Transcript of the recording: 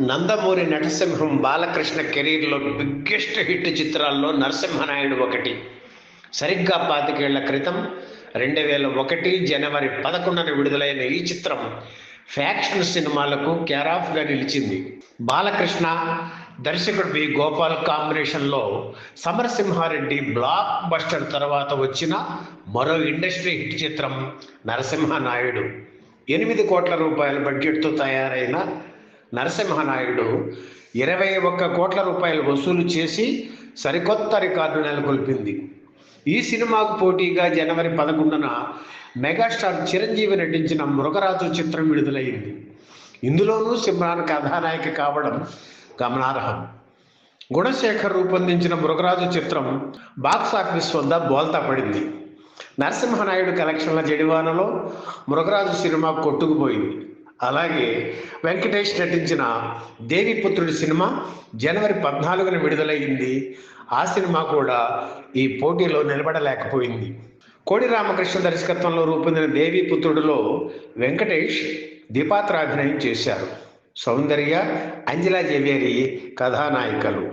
నందమూరి నటసింహం బాలకృష్ణ కెరీర్లో biggest hit చిత్రాల్లో నరసింహనాయుడు ఒకటి. సరిగ్గా పాతికేళ్ళ క్రితం రెండు వేల ఒకటి జనవరి పదకొండున విడుదలైన ఈ చిత్రం ఫ్యాక్షన్ సినిమాలకు క్యారాఫ్గా నిలిచింది. బాలకృష్ణ దర్శకుడు బి. గోపాల్ కాంబినేషన్లో సమరసింహారెడ్డి బ్లాక్ బస్టర్ తర్వాత వచ్చిన మరో ఇండస్ట్రీ హిట్ చిత్రం నరసింహనాయుడు. ఎనిమిది కోట్ల రూపాయల బడ్జెట్తో తయారైన నరసింహనాయుడు ఇరవై ఒక్క కోట్ల రూపాయలు వసూలు చేసి సరికొత్త రికార్డు నెలకొల్పింది. ఈ సినిమాకు పోటీగా జనవరి పదకొండున మెగాస్టార్ చిరంజీవి నటించిన మృగరాజు చిత్రం విడుదలైంది. ఇందులోనూ సిమ్రాన్ కథానాయిక కావడం గమనార్హం. గుణశేఖర్ రూపొందించిన మృగరాజు చిత్రం బాక్స్ ఆఫీస్ వద్ద బోల్తా పడింది. నరసింహనాయుడు కలెక్షన్ల జడివానలో మృగరాజు సినిమా కొట్టుకుపోయింది. అలాగే వెంకటేష్ నటించిన దేవిపుత్రుడి సినిమా జనవరి పద్నాలుగున విడుదలయ్యింది. ఆ సినిమా కూడా ఈ పోటీలో నిలబడలేకపోయింది. కోడి రామకృష్ణ దర్శకత్వంలో రూపొందిన దేవిపుత్రుడిలో వెంకటేష్ ద్విపాత్రాభినయం చేశారు. సౌందర్య అంజలా జవేరి కథానాయికలు.